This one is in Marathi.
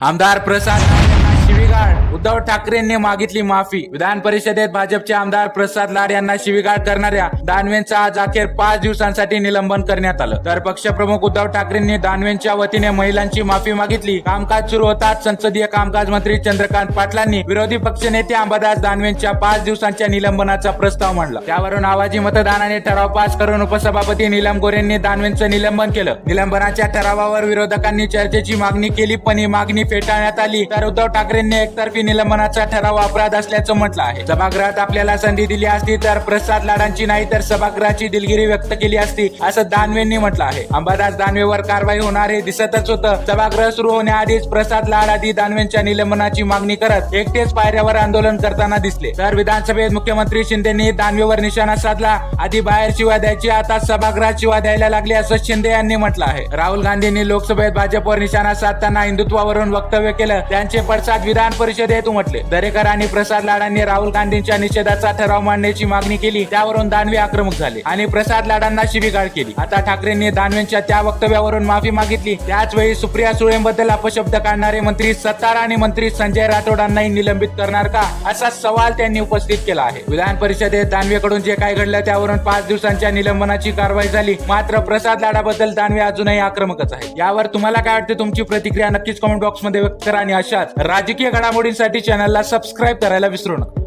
आमदार प्रसाद शिवीगाळ. उद्धव ठाकरेंनी मागितली माफी. विधान परिषदेत भाजपचे आमदार प्रसाद लाड यांना शिवीगाळ करणाऱ्या दानवेंचा आज अखेर पाच दिवसांसाठी निलंबन करण्यात आलं. तर पक्षप्रमुख उद्धव ठाकरेंनी दानवेंच्या वतीने महिलांची माफी मागितली. कामकाज सुरू होताच संसदीय कामकाज मंत्री चंद्रकांत पाटलांनी विरोधी पक्षनेते अंबादास दानवेंच्या पाच दिवसांच्या निलंबनाचा प्रस्ताव मांडला. त्यावरून आवाजी मतदानाने ठराव पास करून उपसभापती नीलम गोरेंनी दानवेंचं निलंबन केलं. निलंबनाच्या ठरावावर विरोधकांनी चर्चेची मागणी केली पण ही मागणी फेटाळण्यात आली. तर उद्धव ठाकरे यांनी एकतर्फी निलंबनाचा ठराव अपराध असल्याचं म्हटलं आहे. सभागृहात आपल्याला संधी दिली असती तर प्रसाद लाडांची नाही तर सभागृहाची दिलगिरी व्यक्त केली असती असं दानवेंनी म्हटलं आहे. अंबादास दानवेवर कारवाई होणार हे दिसतच होतं. सभागृह सुरू होण्याआधीच प्रसाद लाड आदी दानवेंच्या निलंबनाची मागणी करत एकटेच पायऱ्यावर आंदोलन करताना दिसले. तर विधानसभेत मुख्यमंत्री शिंदेनी दानवेवर निशाणा साधला. आधी बाहेर शिवा द्यायची आता सभागृहात शिवा द्यायला लागली असं शिंदे यांनी म्हटलं आहे. राहुल गांधींनी लोकसभेत भाजपवर निशाणा साधताना हिंदुत्वावरून वक्तव्य केलं. त्यांचे पडसाद विधान परिषदेत उमटले दरेकर आणि प्रसाद लाडांनी राहुल गांधींच्या निषेधाचा ठराव मांडण्याची मागणी केली. त्यावरून दानवे आक्रमक झाले आणि प्रसाद लाडांना शिबिगाळ केली. आता ठाकरेंनी दानवेंच्या त्या वक्तव्यावरून माफी मागितली. त्याच वेळी सुप्रिया सुळेंबद्दल अपशब्द काढणारे मंत्री सत्तार आणि मंत्री संजय राठोडांनाही निलंबित करणार का? असा सवाल त्यांनी उपस्थित केला आहे. विधान परिषदेत दानवेकडून जे काय घडलं त्यावरून पाच दिवसांच्या निलंबनाची कारवाई झाली. मात्र प्रसाद लाडाबद्दल दानवे अजूनही आक्रमकच आहे यावर तुम्हाला काय वाटते? तुमची प्रतिक्रिया नक्कीच कमेंट बॉक्समध्ये व्यक्त करा आणि अशाच राजकीय घडामोडींसाठी चॅनलला सबस्क्राईब करायला विसरू नका.